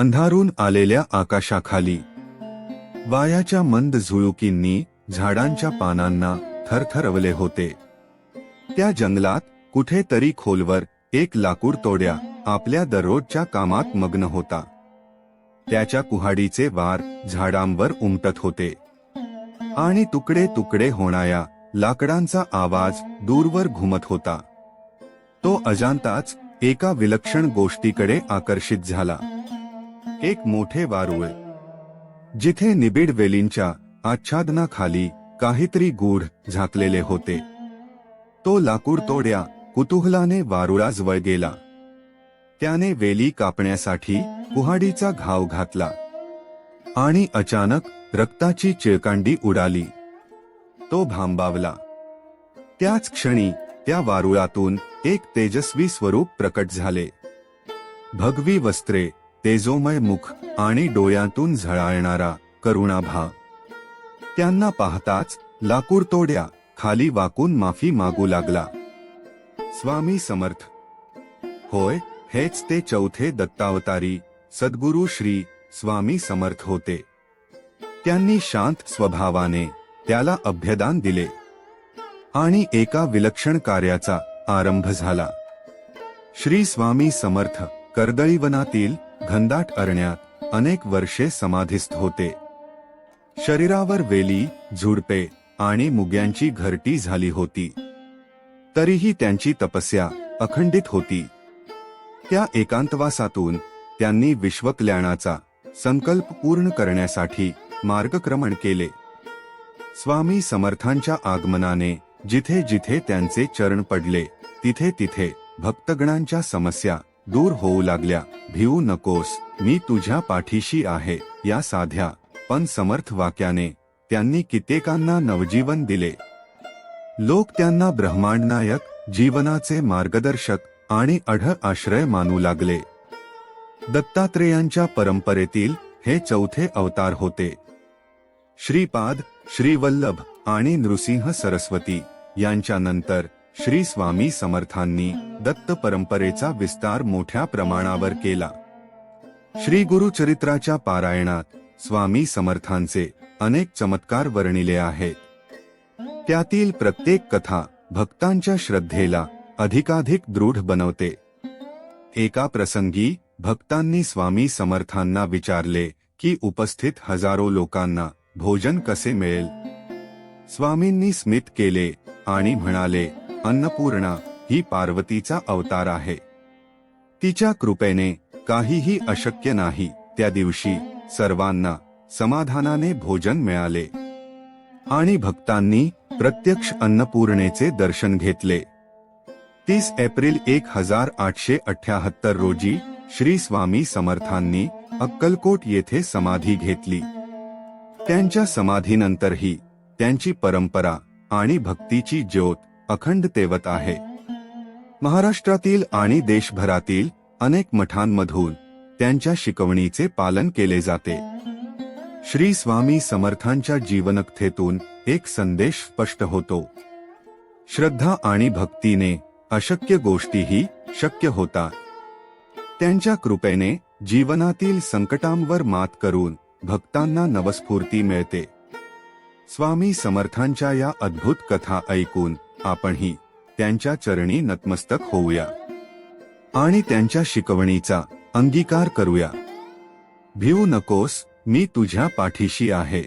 अंधारून आलेल्या आकाशाखाली. वायाच्या मंद झुळुकींनी झाडांच्या पानांना थरथरवले होते. त्या जंगलात कुठेतरी खोलवर एक लाकूड तोड्या आपल्या दररोजच्या कामात मग्न होता. त्याच्या कुहाडीचे वार झाडांवर उमटत होते. आणि तुकडे तुकडे होणाऱ्या लाकडांचा आवाज दूरवर घुमत होता. तो अजांताच एका विलक्षण गोष्टीकडे आकर्षित झाला. एक मोठे वारुळ. जिथे निबिड वेलींच्या आच्छादनाखाली काहीतरी गूढ झाकलेले होते. तो लाकूड तोड्या कुतुहलाने वारुळाजवळ गेला. त्याने वेली कापण्यासाठी कुहाडीचा घाव घातला. आणि अचानक रक्ताची चिळकांडी उडाली. तो भांबावला. त्याच क्षणी त्या वारुळातून एक तेजस्वी स्वरूप प्रकट झाले. भगवी वस्त्रे तेजोमय मुख आणि डोळ्यातून झळाळणारा करुणाभा. त्यांना पाहताच लाकूड तोड्या खाली वाकून माफी मागू लागला. स्वामी समर्थ. होय हेच ते चौथे दत्तावतारी सद्गुरू श्री स्वामी समर्थ होते. त्यांनी शांत स्वभावाने त्याला अभ्यदान दिले. आणि एका विलक्षण कार्याचा आरंभ झाला. श्री स्वामी समर्थ कर्दळीवनातील घनदाट अरण्यात अनेक वर्षे समाधिस्थ होते. शरीरावर वेली झुडपे आणि मुग्यांची घरटी झाली होती. तरीही त्यांची तपस्या अखंडित होती. त्या एकांतवासातून त्यांनी विश्वकल्याणाचा संकल्प पूर्ण करण्यासाठी मार्गक्रमण केले. स्वामी समर्थांच्या आगमनाने जिथे जिथे त्यांचे चरण पडले तिथे तिथे भक्तगणांच्या समस्या दूर होऊ लागल्या. भिवू नकोस मी तुझ्या पाठीशी आहे या साध्या. पण समर्थ वाक्याने त्यांनी कित्येकांना नवजीवन दिले. लोक त्यांना ब्रह्मांडनायक जीवनाचे मार्गदर्शक आणि अढ आश्रय मानू लागले. दत्तात्रेयांच्या परंपरेतील हे चौथे अवतार होते. श्रीपाद श्रीवल्लभ आणि नृसिंह सरस्वती यांच्यानंतर श्री स्वामी समर्थांनी दत्त परंपरेचा विस्तार मोठ्या प्रमाणावर केला. श्री गुरुचरित्राच्या पारायणात स्वामी समर्थांचे अनेक चमत्कार वर्णिले आहेत. त्यातील प्रत्येक कथा भक्तांच्या श्रद्धेला अधिकाधिक दृढ बनवते. एका प्रसंगी भक्तांनी स्वामी समर्थांना विचारले की उपस्थित हजारो लोकांना भोजन कसे मिळेल? स्वामींनी स्मित केले आणि म्हणाले अन्नपूर्णा ही पार्वतीचा अवतार आहे. तिच्या कृपेने काहीही अशक्य नाही. त्या दिवशी सर्वांना समाधानाने भोजन मिळाले. आणि भक्तांनी प्रत्यक्ष अन्नपूर्णेचे दर्शन घेतले. तीस एप्रिल एक हजार आठशे अठ्याहत्तर रोजी श्री स्वामी समर्थांनी अक्कलकोट येथे समाधी घेतली. त्यांच्या समाधीनंतरही त्यांची परंपरा आणि भक्तीची ज्योत अखंड तेवत आहे. महाराष्ट्रातील आणि देशभरातील अनेक मठांमधून त्यांच्या शिकवणीचे पालन केले जाते. श्री स्वामी समर्थांच्या जीवनकथेतून एक संदेश स्पष्ट होतो. श्रद्धा आणि भक्तीने अशक्य गोष्टीही शक्य होतात त्यांच्या कृपेने जीवनातील संकटांवर मात करून भक्तांना नवस्फूर्ती मिळते. स्वामी समर्थांच्या या अद्भुत कथा ऐकून आपणही त्यांच्या चरणी नतमस्तक होऊया. आणि त्यांच्या शिकवणीचा अंगीकार करूया. भिवू नकोस मी तुझ्या पाठीशी आहे.